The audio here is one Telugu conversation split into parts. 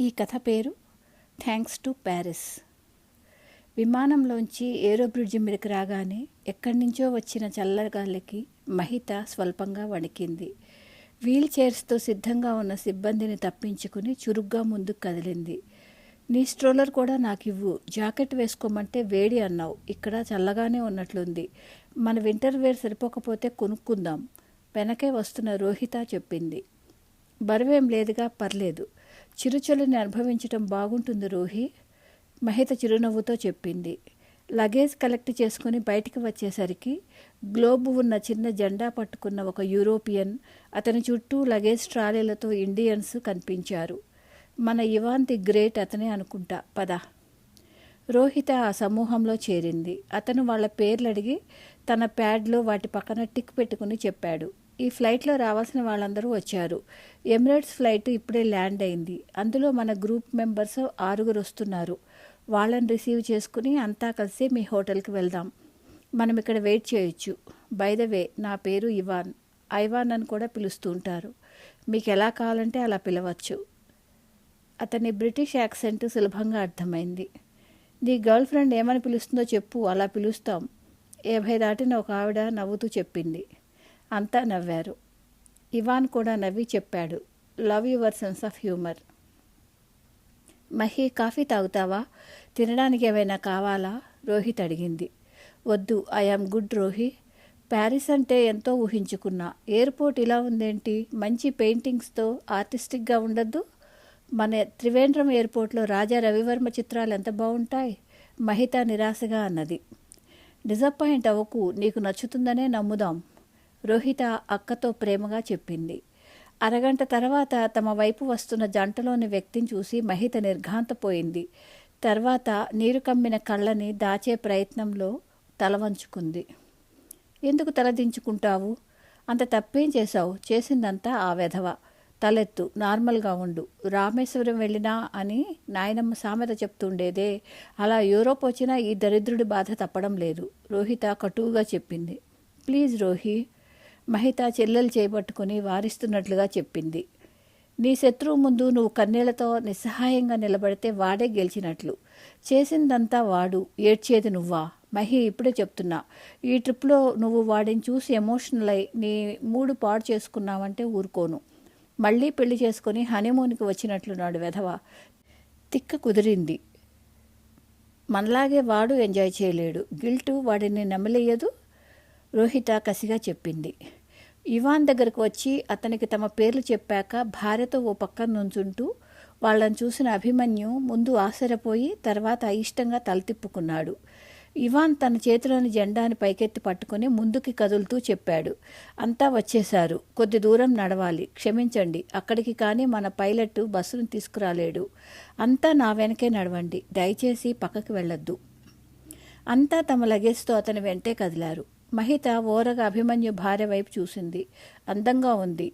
ఈ కథ పేరు థ్యాంక్స్ టు ప్యారిస్. విమానంలోంచి ఏరో బ్రిడ్జి మీదకి రాగానే ఎక్కడి నుంచో వచ్చిన చల్లగాలికి మహిత స్వల్పంగా వణికింది. వీల్ చైర్స్తో సిద్ధంగా ఉన్న సిబ్బందిని తప్పించుకుని చురుగ్గా ముందుకు కదిలింది. నీ స్ట్రోలర్ కూడా నాకు ఇవ్వు జాకెట్ వేసుకోమంటే వేడి అన్నావు ఇక్కడ చల్లగానే ఉన్నట్లుంది. మన వింటర్ వేర్ సరిపోకపోతే కొనుక్కుందాం వెనకే వస్తున్న రోహిత చెప్పింది. బరువేం లేదుగా పర్లేదు చిరుచలిని అనుభవించటం బాగుంటుంది రోహి మహిత చిరునవ్వుతో చెప్పింది. లగేజ్ కలెక్ట్ చేసుకుని బయటికి వచ్చేసరికి గ్లోబ్ ఉన్న చిన్న జెండా పట్టుకున్న ఒక యూరోపియన్ అతని చుట్టూ లగేజ్ ట్రాలీలతో ఇండియన్స్ కనిపించారు. మన ఇవాన్ ది గ్రేట్ అతనే అనుకుంటా పద. రోహిత ఆ సమూహంలో చేరింది. అతను వాళ్ళ పేర్లు అడిగి తన ప్యాడ్లో వాటి పక్కన టిక్ పెట్టుకుని చెప్పాడు. ఈ ఫ్లైట్లో రావాల్సిన వాళ్ళందరూ వచ్చారు. ఎమిరేట్స్ ఫ్లైట్ ఇప్పుడే ల్యాండ్ అయింది. అందులో మన గ్రూప్ మెంబర్స్ ఆరుగురు వస్తున్నారు. వాళ్ళని రిసీవ్ చేసుకుని అంతా కలిసి మీ హోటల్కి వెళ్దాం. మనం ఇక్కడ వెయిట్ చేయొచ్చు. బై ద వే నా పేరు ఇవాన్. ఐవాన్ అని కూడా పిలుస్తూ ఉంటారు. మీకు ఎలా కావాలంటే అలా పిలవచ్చు. అతని బ్రిటిష్ యాక్సెంట్ సులభంగా అర్థమైంది. నీ గర్ల్ ఫ్రెండ్ ఏమని పిలుస్తుందో చెప్పు అలా పిలుస్తాం. యాభై దాటిన ఒక ఆవిడ నవ్వుతూ చెప్పింది. అంతా నవ్వారు. ఇవాన్ కూడా నవ్వి చెప్పాడు. Love your sense of humour. Mahi coffee తాగుతావా? తినడానికి ఏమైనా కావాలా? రోహిత్ అడిగింది. వద్దు ఐఆమ్ గుడ్ రోహి. ప్యారిస్ అంటే ఎంతో ఊహించుకున్నా. ఎయిర్పోర్ట్ ఇలా ఉందేంటి? మంచి పెయింటింగ్స్తో ఆర్టిస్టిక్గా ఉండద్దు? మన త్రివేంద్రం ఎయిర్పోర్ట్లో రాజా రవివర్మ చిత్రాలు ఎంత బాగుంటాయి? మహిత నిరాశగా అన్నది. డిసప్పాయింట్ అవ్వకు నీకు నచ్చుతుందనే నమ్ముదాం. రోహిత అక్కతో ప్రేమగా చెప్పింది. అరగంట తర్వాత తమ వైపు వస్తున్న జంటలోని వ్యక్తిని చూసి మహిత నిర్ఘాంతపోయింది. తర్వాత నీరు కమ్మిన కళ్ళని దాచే ప్రయత్నంలో తల వంచుకుంది. ఎందుకు తలదించుకుంటావు అంత తప్పేం చేశావు? చేసిందంతా ఆ వెధవ. తలెత్తు నార్మల్గా ఉండు. రామేశ్వరం వెళ్ళినా అని నాయనమ్మ సామెత చెప్తుండేదే. అలా యూరోప్ వచ్చినా ఈ దరిద్రుడి బాధ తప్పడం లేదు రోహిత కటువుగా చెప్పింది. ప్లీజ్ రోహి మహిత చెల్లెలు చేపట్టుకుని వారిస్తున్నట్లుగా చెప్పింది. నీ శత్రువు ముందు నువ్వు కన్నీళ్ళతో నిస్సహాయంగా నిలబడితే వాడే గెలిచినట్లు. చేసిందంతా వాడు ఏడ్చేది నువ్వా? మహి ఇప్పుడే చెప్తున్నా. ఈ ట్రిప్లో నువ్వు వాడిని చూసి ఎమోషనల్ అయి నీ మూడు పాడు చేసుకున్నావంటే ఊరుకోను. మళ్ళీ పెళ్ళి చేసుకుని హనీమూన్కి వచ్చినట్లున్నాడు వెధవ. తిక్క కుదిరింది. మనలాగే వాడు ఎంజాయ్ చేయలేడు. గిల్టు వాడిని నమ్మలేయదు రోహిత కసిగా చెప్పింది. ఇవాన్ దగ్గరకు వచ్చి అతనికి తమ పేర్లు చెప్పాక భార్యతో ఓ పక్కన నుంచుంటూ వాళ్ళని చూసిన అభిమన్యు ముందు ఆశ్చర్యపోయి తర్వాత అయిష్టంగా తలతిప్పుకున్నాడు. ఇవాన్ తన చేతిలోని జెండాని పైకెత్తి పట్టుకుని ముందుకి కదులుతూ చెప్పాడు. అంతా వచ్చేశారు. కొద్ది దూరం నడవాలి. క్షమించండి. అక్కడికి కానీ మన పైలట్ బస్సును తీసుకురాలేడు. అంతా నా వెనకే నడవండి. దయచేసి పక్కకి వెళ్ళొద్దు అంతా తమ లగేజ్తో అతని వెంటే కదిలారు. మహిత ఓరగా అభిమన్యు భార్య వైపు చూసింది. అందంగా ఉంది.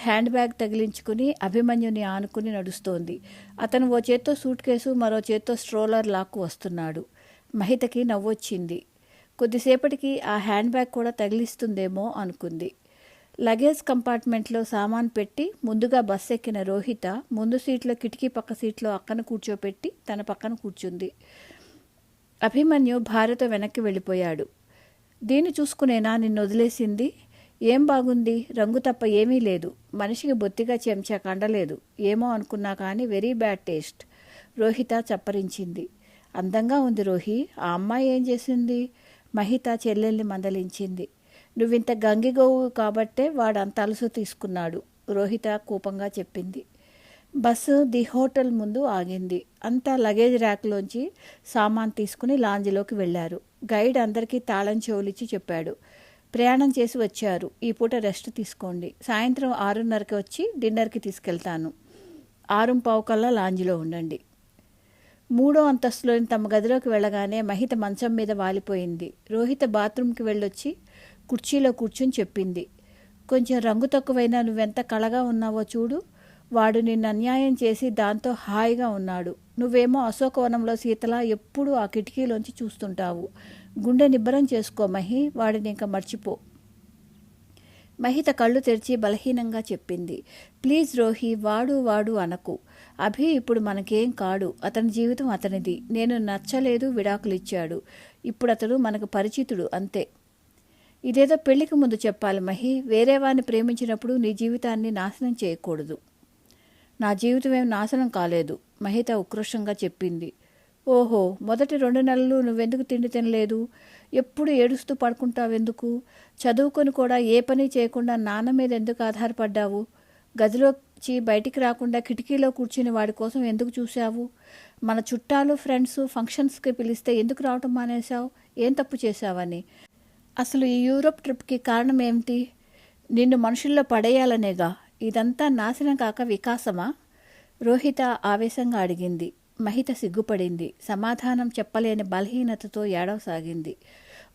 హ్యాండ్ బ్యాగ్ తగిలించుకుని అభిమన్యుని ఆనుకుని నడుస్తోంది. అతను ఓ చేత్తో సూట్ కేసు మరో చేత్తో స్ట్రోలర్ లాక్కు వస్తున్నాడు. మహితకి నవ్వొచ్చింది. కొద్దిసేపటికి ఆ హ్యాండ్ బ్యాగ్ కూడా తగిలిస్తుందేమో అనుకుంది. లగేజ్ కంపార్ట్మెంట్లో సామాన్ పెట్టి ముందుగా బస్ ఎక్కిన రోహిత ముందు సీట్లో కిటికీ పక్క సీట్లో అక్కన కూర్చోపెట్టి తన పక్కన కూర్చుంది. అభిమన్యు భార్యతో వెనక్కి వెళ్ళిపోయాడు. దీన్ని చూసుకునేనా నిన్ను వదిలేసింది. ఏం బాగుంది? రంగు తప్ప ఏమీ లేదు. మనిషికి బొత్తిగా చెంచా కండలేదు ఏమో అనుకున్నా కానీ వెరీ బ్యాడ్ టేస్ట్ రోహిత చప్పరించింది. అందంగా ఉంది రోహి. ఆ అమ్మాయి ఏం చేసింది? మహిత చెల్లెల్ని మందలించింది. నువ్వింత గంగిగోవు కాబట్టే వాడు అంత అలసు తీసుకున్నాడు రోహిత కోపంగా చెప్పింది. బస్సు ది హోటల్ ముందు ఆగింది. అంతా లగేజ్ ర్యాక్లోంచి సామాన్ తీసుకుని లాంజ్లోకి వెళ్ళారు గైడ్ అందరికీ తాళం చెవులిచ్చి చెప్పాడు. ప్రయాణం చేసి వచ్చారు. ఈ పూట రెస్ట్ తీసుకోండి. సాయంత్రం ఆరున్నరకి వచ్చి డిన్నర్కి తీసుకెళ్తాను. ఆరు పావు కల్లా లాంజ్లో ఉండండి. మూడో అంతస్తులోని తమ గదిలోకి వెళ్ళగానే మహిత మంచం మీద వాలిపోయింది. రోహిత బాత్రూమ్కి వెళ్ళొచ్చి కుర్చీలో కూర్చుని చెప్పింది. కొంచెం రంగు తక్కువైనా నువ్వెంత కళగా ఉన్నావో చూడు. వాడు నిన్ను అన్యాయం చేసి దాంతో హాయిగా ఉన్నాడు. నువ్వేమో అశోకవనంలో సీతలా ఎప్పుడూ ఆ కిటికీలోంచి చూస్తుంటావు. గుండె నిబ్బరం చేసుకో మహి వాడిని ఇంకా మర్చిపో. మహిత కళ్ళు తెరిచి బలహీనంగా చెప్పింది. ప్లీజ్ రోహి వాడు వాడు అనకు. అభి ఇప్పుడు మనకేం కాడు. అతని జీవితం అతనిది. నేను నచ్చలేదు విడాకులు ఇచ్చాడు ఇప్పుడు అతడు మనకు పరిచితుడు అంతే. ఇదేదో పెళ్ళికి ముందు చెప్పాలి మహి. వేరే వాడిని ప్రేమించినప్పుడు నీ జీవితాన్ని నాశనం చేయకూడదు. నా జీవితం ఏం నాశనం కాలేదు మహిత ఉక్రోషంగా చెప్పింది. ఓహో మొదటి రెండు నెలలు నువ్వెందుకు తిండి తినలేదు? ఎప్పుడు ఏడుస్తూ పడుకుంటావెందుకు? చదువుకొని కూడా ఏ పని చేయకుండా నాన్న మీద ఎందుకు ఆధారపడ్డావు? గదిలోకి బయటికి రాకుండా కిటికీలో కూర్చుని వాడి కోసం ఎందుకు చూశావు? మన చుట్టాలు ఫ్రెండ్స్ ఫంక్షన్స్కి పిలిస్తే ఎందుకు రావటం మానేశావు? ఏం తప్పు చేశావని? అసలు ఈ యూరోప్ ట్రిప్కి కారణం ఏమిటి? నిన్ను మనుషుల్లో పడేయాలనేగా? ఇదంతా నాశనం కాక వికాసమా? రోహిత ఆవేశంగా అడిగింది. మహిత సిగ్గుపడింది. సమాధానం చెప్పలేని బలహీనతతో ఏడవసాగింది.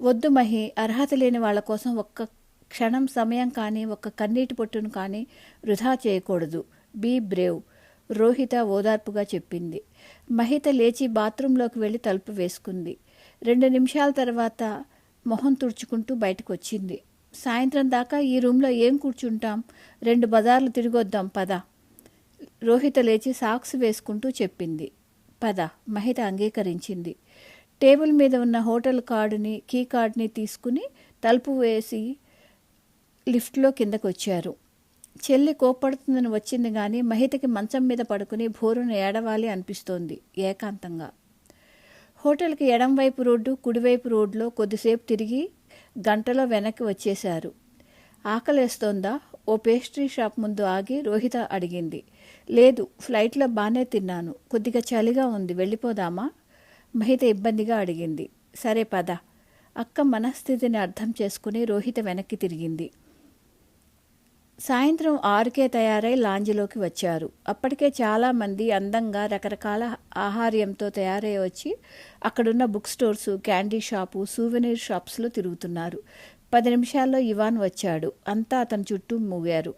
వద్దు మహి అర్హత లేని వాళ్ళ కోసం ఒక్క క్షణం సమయం కానీ ఒక్క కన్నీటి పొట్టును కానీ వృధా చేయకూడదు. బీ బ్రేవ్ రోహిత ఓదార్పుగా చెప్పింది. మహిత లేచి బాత్రూంలోకి వెళ్ళి తలుపు వేసుకుంది. రెండు నిమిషాల తర్వాత మొహం తుడుచుకుంటూ బయటకు వచ్చింది సాయంత్రం దాకా ఈ రూమ్లో ఏం కూర్చుంటాం? రెండు బజార్లు తిరిగొద్దాం పద. రోహిత లేచి సాక్స్ వేసుకుంటూ చెప్పింది. పద మహిత అంగీకరించింది. టేబుల్ మీద ఉన్న హోటల్ కార్డుని కీ కార్డుని తీసుకుని తలుపు వేసి లిఫ్ట్లో కిందకు వచ్చారు చెల్లి కోప్పడుతుందని వచ్చింది కానీ మహితకి మంచం మీద పడుకుని భోరును ఏడవాలి అనిపిస్తోంది ఏకాంతంగా. హోటల్కి ఎడంవైపు రోడ్డు కుడివైపు రోడ్లో కొద్దిసేపు తిరిగి గంటలో వెనక్కి వచ్చేశారు. ఆకలేస్తోందా? ఓ పేస్ట్రీ షాప్ ముందు ఆగి రోహిత అడిగింది. లేదు ఫ్లైట్లో బాగానే తిన్నాను. కొద్దిగా చలిగా ఉంది. వెళ్ళిపోదామా? మహిత ఇబ్బందిగా అడిగింది. సరే పద. అక్క మనస్థితిని అర్థం చేసుకుని రోహిత వెనక్కి తిరిగింది. సాయంత్రం ఆరుకే తయారై లాంజ్లోకి వచ్చారు. అప్పటికే చాలామంది అందంగా రకరకాల ఆహార్యంతో తయారై వచ్చి అక్కడున్న book stores candy shop souvenir షాప్స్లో తిరుగుతున్నారు. పది నిమిషాల్లో ఇవాన్ వచ్చాడు. అంతా అతని చుట్టూ మూగారు.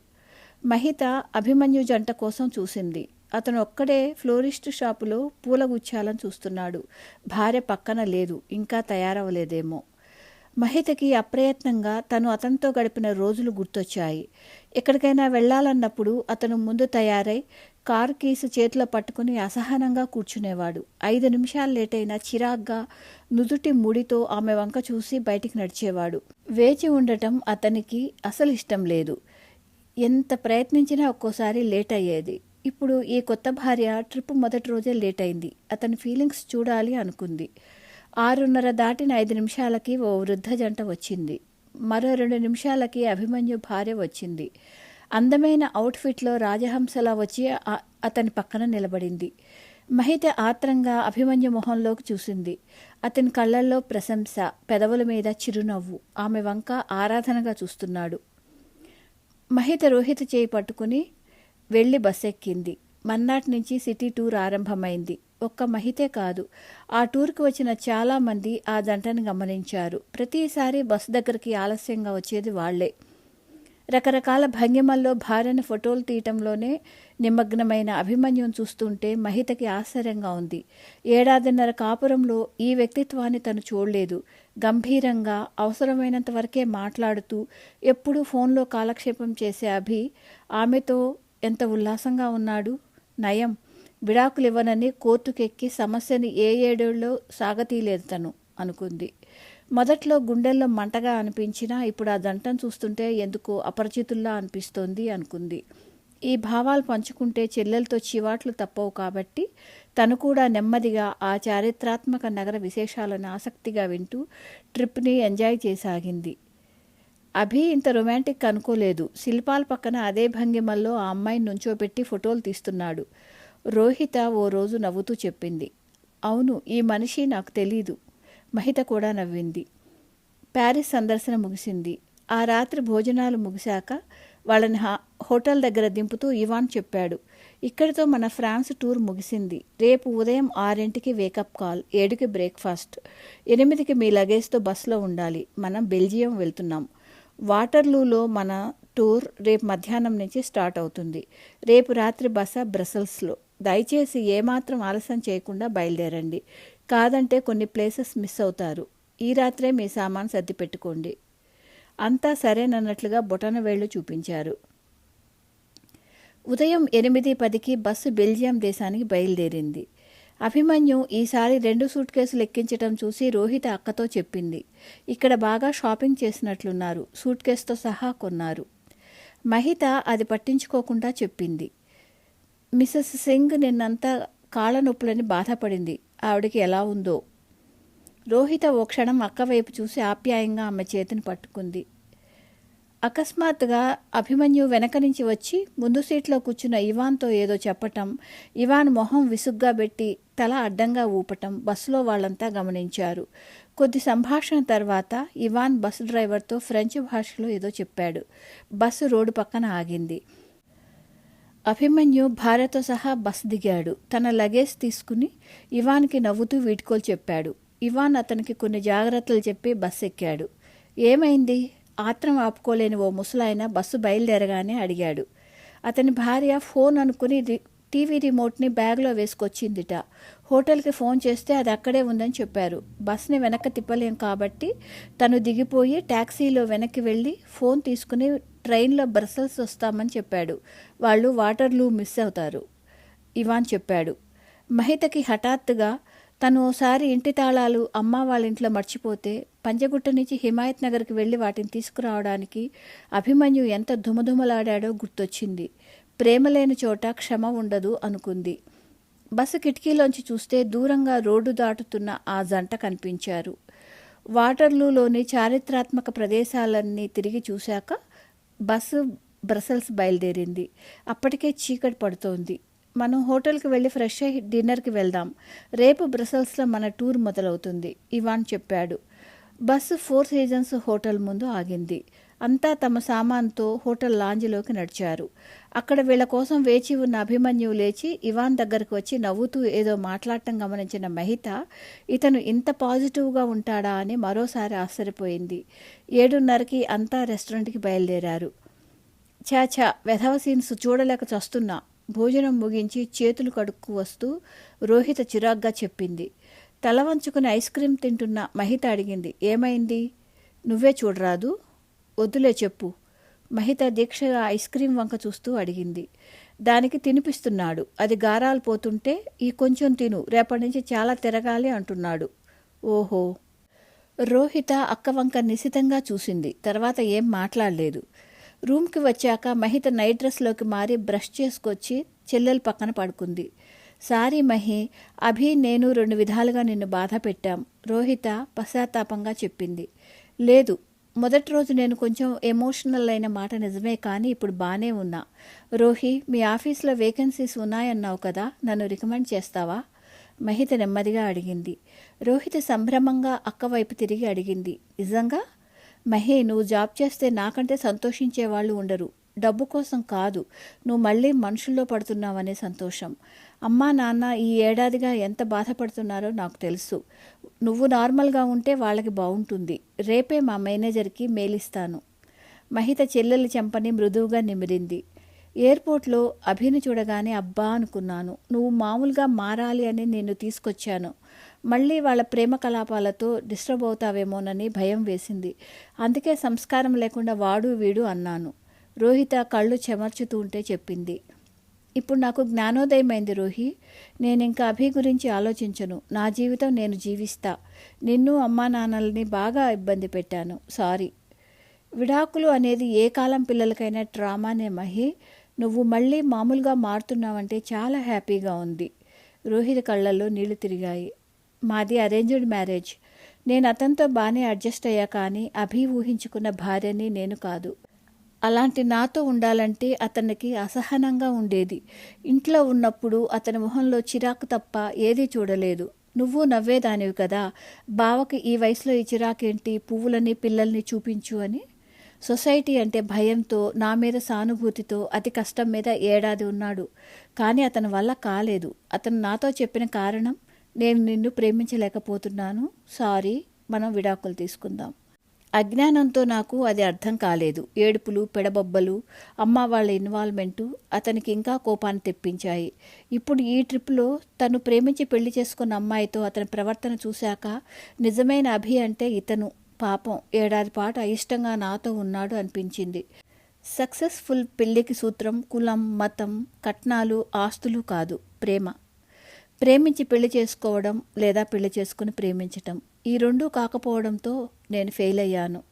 మహిత అభిమన్యు జంట కోసం చూసింది. అతను ఒక్కడే ఫ్లోరిస్ట్ షాపులో పూల గుచ్చాలని చూస్తున్నాడు. భార్య పక్కన లేదు. ఇంకా తయారవలేదేమో మహితకి అప్రయత్నంగా తను అతనితో గడిపిన రోజులు గుర్తొచ్చాయి. ఎక్కడికైనా వెళ్ళాలన్నప్పుడు అతను ముందు తయారై కార్ కీసు చేతిలో పట్టుకుని అసహనంగా కూర్చునేవాడు. ఐదు నిమిషాలు లేట్ అయినా చిరాగ్గా నుదుటి ముడితో ఆమె వంక చూసి బయటికి నడిచేవాడు. వేచి ఉండటం అతనికి అసలు ఇష్టం లేదు. ఎంత ప్రయత్నించినా ఒక్కోసారి లేట్ అయ్యేది. ఇప్పుడు ఈ కొత్త భార్య ట్రిప్ మొదటి రోజే లేట్ అయింది. అతని ఫీలింగ్స్ చూడాలి అనుకుంది. ఆరున్నర దాటిన ఐదు నిమిషాలకి ఓ వృద్ధ జంట వచ్చింది. మరో రెండు నిమిషాలకి అభిమన్యు భార్య వచ్చింది. అందమైన అవుట్ఫిట్లో రాజహంసలా వచ్చి అతని పక్కన నిలబడింది. మహిత ఆత్రంగా అభిమన్యు మొహంలోకి చూసింది. అతని కళ్ళల్లో ప్రశంస పెదవుల మీద చిరునవ్వు. ఆమె వంక ఆరాధనగా చూస్తున్నాడు. మహిత రోహిత్ చేయి పట్టుకుని వెళ్ళి బస్ ఎక్కింది మన్నాటి నుంచి సిటీ టూర్ ఆరంభమైంది. ఒక్క మహితే కాదు. ఆ టూర్కి వచ్చిన చాలామంది ఆ జంటను గమనించారు. ప్రతిసారి బస్సు దగ్గరికి ఆలస్యంగా వచ్చేది వాళ్ళే. రకరకాల భంగిమల్లో భార్యను ఫోటోలు తీయటంలోనే నిమగ్నమైన అభిమన్యుని చూస్తుంటే మహితకి ఆశ్చర్యంగా ఉంది. ఏడాదిన్నర కాపురంలో ఈ వ్యక్తిత్వాన్ని తను చూడలేదు. గంభీరంగా అవసరమైనంత వరకే మాట్లాడుతూ ఎప్పుడూ ఫోన్లో కాలక్షేపం చేసే అభి ఆమెతో ఎంత ఉల్లాసంగా ఉన్నాడు? నయం. విడాకులివ్వనని కోర్టుకెక్కి సమస్యని ఏ ఏడేళ్ళలో సాగతీయలేదు తను అనుకుంది. మొదట్లో గుండెల్లో మంటగా అనిపించినా ఇప్పుడు ఆ దంటను చూస్తుంటే ఎందుకో అపరిచితుల్లా అనిపిస్తోంది అనుకుంది. ఈ భావాలు పంచుకుంటే చెల్లెలతో చివాట్లు తప్పవు కాబట్టి తను కూడా నెమ్మదిగా ఆ చారిత్రాత్మక నగర విశేషాలను ఆసక్తిగా వింటూ ట్రిప్ని ఎంజాయ్ చేసాగింది. అభి ఇంత రొమాంటిక్ అనుకోలేదు. శిల్పాల పక్కన అదే భంగిమల్లో ఆ అమ్మాయిని నుంచోబెట్టి ఫోటోలు తీస్తున్నాడు. రోహిత ఓ రోజు నవ్వుతూ చెప్పింది. అవును ఈ మనిషి నాకు తెలీదు. మహిత కూడా నవ్వింది. ప్యారిస్ సందర్శన ముగిసింది. ఆ రాత్రి భోజనాలు ముగిశాక వాళ్ళని హా- హోటల్ దగ్గర దింపుతూ ఇవాన్ చెప్పాడు. ఇక్కడితో మన ఫ్రాన్స్ టూర్ ముగిసింది. రేపు ఉదయం ఆరింటికి వేకప్ కాల్ ఏడుకి బ్రేక్ఫాస్ట్ ఎనిమిదికి మీ లగేజ్తో బస్సులో ఉండాలి. మనం బెల్జియం వెళ్తున్నాం. వాటర్లూలో మన టూర్ రేపు మధ్యాహ్నం నుంచి స్టార్ట్ అవుతుంది. రేపు రాత్రి బస బ్రసెల్స్లో. దయచేసి ఏమాత్రం ఆలస్యం చేయకుండా బయలుదేరండి. కాదంటే కొన్ని ప్లేసెస్ మిస్ అవుతారు. ఈ రాత్రే మీ సామాన్ సర్ది పెట్టుకోండి అంతా సరేనన్నట్లుగా బొటన వేళ్ళు చూపించారు. ఉదయం ఎనిమిది పదికి బస్సు బెల్జియం దేశానికి బయలుదేరింది. అభిమన్యు ఈసారి రెండు సూట్ కేసులు ఎక్కించటం చూసి రోహిత అక్కతో చెప్పింది. ఇక్కడ బాగా షాపింగ్ చేసినట్లున్నారు. సూట్ కేసుతో సహా కొన్నారు. మహిత అది పట్టించుకోకుండా చెప్పింది. మిసెస్ సింగ్ నిన్నంతా కాళ్ళ నొప్పులని బాధపడింది. ఆవిడకి ఎలా ఉందో. రోహిత ఓ క్షణం అక్క వైపు చూసి ఆప్యాయంగా ఆమె చేతిని పట్టుకుంది. అకస్మాత్తుగా అభిమన్యు వెనక నుంచి వచ్చి ముందు సీట్లో కూర్చున్న ఇవాన్తో ఏదో చెప్పటం ఇవాన్ మొహం విసుగ్గా పెట్టి తల అడ్డంగా ఊపటం బస్సులో వాళ్ళంతా గమనించారు. కొద్ది సంభాషణ తర్వాత ఇవాన్ బస్సు డ్రైవర్తో ఫ్రెంచ్ భాషలో ఏదో చెప్పాడు. బస్సు రోడ్డు పక్కన ఆగింది. అభిమన్యు భార్యతో సహా బస్ దిగాడు. తన లగేజ్ తీసుకుని ఇవాన్కి నవ్వుతూ వీడ్కోలు చెప్పాడు. ఇవాన్ అతనికి కొన్ని జాగ్రత్తలు చెప్పి బస్ ఎక్కాడు. ఏమైంది? ఆత్రం ఆపుకోలేని ఓ ముసలాయన బస్సు బయలుదేరగానే అడిగాడు. అతని భార్య ఫోన్ అనుకుని రి- టీవీ రిమోట్ని బ్యాగ్లో వేసుకొచ్చిందిట. హోటల్కి ఫోన్ చేస్తే అది అక్కడే ఉందని చెప్పారు. బస్ని వెనక తిప్పలేం కాబట్టి తను దిగిపోయి ట్యాక్సీలో వెనక్కి వెళ్ళి ఫోన్ తీసుకుని ట్రైన్లో బ్రసల్స్ వస్తామని చెప్పాడు. వాళ్ళు వాటర్లూ మిస్ అవుతారు. ఇవాన్ చెప్పాడు. మహితకి హఠాత్తుగా తను ఓసారి ఇంటి తాళాలు అమ్మ వాళ్ళ ఇంట్లో మర్చిపోతే పంజగుట్ట నుంచి హిమాయత్ నగర్కి వెళ్ళి వాటిని తీసుకురావడానికి అభిమన్యు ఎంత దుమదుమలాడాడో గుర్తొచ్చింది. ప్రేమ లేని చోట క్షమ ఉండదు అనుకుంది. బస్సు కిటికీలోంచి చూస్తే దూరంగా రోడ్డు దాటుతున్న ఆ జంట కనిపించారు. వాటర్లూలోని చారిత్రాత్మక ప్రదేశాలన్నీ తిరిగి చూశాక బస్సు బ్రసెల్స్ బయలుదేరింది. అప్పటికే చీకటి పడుతోంది. మనం హోటల్కి వెళ్ళి ఫ్రెష్ అయ్యి డిన్నర్కి వెళ్దాం. రేపు బ్రసెల్స్లో మన టూర్ మొదలవుతుంది ఇవాన్ చెప్పాడు. బస్సు ఫోర్ సీజన్స్ హోటల్ ముందు ఆగింది. అంతా తమ సామాన్తో హోటల్ లాంజ్లోకి నడిచారు. అక్కడ వీళ్ళ కోసం వేచి ఉన్న అభిమన్యు లేచి ఇవాన్ దగ్గరకు వచ్చి నవ్వుతూ ఏదో మాట్లాడటం గమనించిన మహిత ఇతను ఇంత పాజిటివ్గా ఉంటాడా? అని మరోసారి ఆశ్చర్యపోయింది. ఏడున్నరకి అంతా రెస్టారెంట్కి బయలుదేరారు. చాచా వెధవ సీన్స్ చూడలేక చస్తున్నా. భోజనం ముగించి చేతులు కడుక్కు వస్తూ రోహిత చిరాగ్గా చెప్పింది. తల వంచుకుని ఐస్ క్రీం తింటున్న మహిత అడిగింది. ఏమైంది? నువ్వే చూడరాదు. వద్దులే చెప్పు. మహిత దీక్షగా ఐస్ క్రీం వంక చూస్తూ అడిగింది. దానికి తినిపిస్తున్నాడు. అది గారాలు పోతుంటే ఈ కొంచెం తిను. రేపటి నుంచి చాలా తిరగాలి అంటున్నాడు. ఓహో. రోహిత అక్క వంక నిశితంగా చూసింది. తర్వాత ఏం మాట్లాడలేదు. రూమ్కి వచ్చాక మహిత నైట్ డ్రెస్లోకి మారి బ్రష్ చేసుకొచ్చి చెల్లెలు పక్కన పడుకుంది. సారీ మహి అభి నేను రెండు విధాలుగా నిన్ను బాధ పెట్టాం రోహిత పశ్చాత్తాపంగా చెప్పింది. లేదు మొదటి రోజు నేను కొంచెం ఎమోషనల్ అయిన మాట నిజమే కానీ ఇప్పుడు బాగానే ఉన్నా. రోహి మీ ఆఫీస్లో వేకెన్సీస్ ఉన్నాయన్నావు కదా నన్ను రికమెండ్ చేస్తావా? మహిత నెమ్మదిగా అడిగింది. రోహిత సంభ్రమంగా అక్క వైపు తిరిగి అడిగింది. నిజంగా? మహి నువ్వు జాబ్ చేస్తే నాకంటే సంతోషించే వాళ్ళు ఉండరు. డబ్బు కోసం కాదు నువ్వు మళ్ళీ మనుషుల్లో పడుతున్నావనే సంతోషం. అమ్మా నాన్న ఈ ఏడాదిగా ఎంత బాధపడుతున్నారో నాకు తెలుసు. నువ్వు నార్మల్గా ఉంటే వాళ్ళకి బాగుంటుంది రేపే మా మేనేజర్కి మేలిస్తాను మహిత చెల్లెలి చెంపని మృదువుగా నిమిరింది. ఎయిర్పోర్ట్లో అభిని చూడగానే అబ్బా అనుకున్నాను. నువ్వు మామూలుగా మారాలి అని నేను తీసుకొచ్చాను. మళ్ళీ వాళ్ళ ప్రేమ కలాపాలతో డిస్టర్బ్ అవుతావేమోనని భయం వేసింది. అందుకే సంస్కారం లేకుండా వాడు వీడు అన్నాను. రోహిత కళ్ళు చెమర్చుతూ ఉంటే చెప్పింది. ఇప్పుడు నాకు జ్ఞానోదయమైంది రోహి. నేను ఇంకా అభి గురించి ఆలోచించను. నా జీవితం నేను జీవిస్తా. నిన్ను అమ్మా నాన్నల్ని బాగా ఇబ్బంది పెట్టాను. సారీ. విడాకులు అనేది ఏ కాలం పిల్లలకైనా ట్రామానే మహి. నువ్వు మళ్ళీ మామూలుగా మారుతున్నావంటే చాలా హ్యాపీగా ఉంది. రోహిత్ కళ్ళల్లో నీళ్ళు తిరిగాయి. మాది అరేంజ్డ్ మ్యారేజ్. నేను అతనితో బాగానే అడ్జస్ట్ అయ్యా కానీ అభి ఊహించుకున్న భార్యని నేను కాదు. అలాంటి నాతో ఉండాలంటే అతనికి అసహనంగా ఉండేది. ఇంట్లో ఉన్నప్పుడు అతని మొహంలో చిరాకు తప్ప ఏదీ చూడలేదు. నువ్వు నవ్వేదానివి కదా. బావకి ఈ వయసులో ఈ చిరాకేంటి? పువ్వులని పిల్లల్ని చూపించు అని. సొసైటీ అంటే భయంతో నా మీద సానుభూతితో అతి కష్టం మీద ఏడాది ఉన్నాడు. కానీ అతని వల్ల కాలేదు. అతను నాతో చెప్పిన కారణం నేను నిన్ను ప్రేమించలేకపోతున్నాను. సారీ మనం విడాకులు తీసుకుందాం. అజ్ఞానంతో నాకు అది అర్థం కాలేదు. ఏడుపులు పెడబొబ్బలు అమ్మ వాళ్ళ ఇన్వాల్వ్మెంటు అతనికి ఇంకా కోపాన్ని తెప్పించాయి. ఇప్పుడు ఈ ట్రిప్లో తను ప్రేమించి పెళ్ళి చేసుకున్న అమ్మాయితో అతని ప్రవర్తన చూశాక నిజమైన అభి అంటే ఇతను. పాపం ఏడాది పాటు అయిష్టంగా నాతో ఉన్నాడు అనిపించింది. సక్సెస్ఫుల్ పెళ్ళికి సూత్రం కులం మతం కట్నాలు ఆస్తులు కాదు ప్రేమ. ప్రేమించి పెళ్ళి చేసుకోవడం లేదా పెళ్ళి చేసుకుని ప్రేమించటం. ఈ రెండూ కాకపోవడంతో నేను ఫెయిల్ అయ్యాను.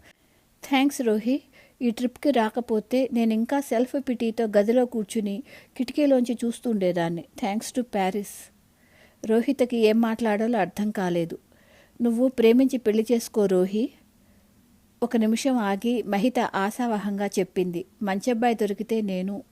థ్యాంక్స్ రోహి ఈ ట్రిప్కి రాకపోతే నేను ఇంకా సెల్ఫ్ పిటీతో గదిలో కూర్చుని కిటికీలోంచి చూస్తుండేదాన్ని. Thanks to Paris. రోహితకి ఏం మాట్లాడాలో అర్థం కాలేదు. నువ్వు ప్రేమించి పెళ్ళి చేసుకో రోహి. ఒక నిమిషం ఆగి మహిత ఆశావహంగా చెప్పింది. మంచి అబ్బాయి దొరికితే నేను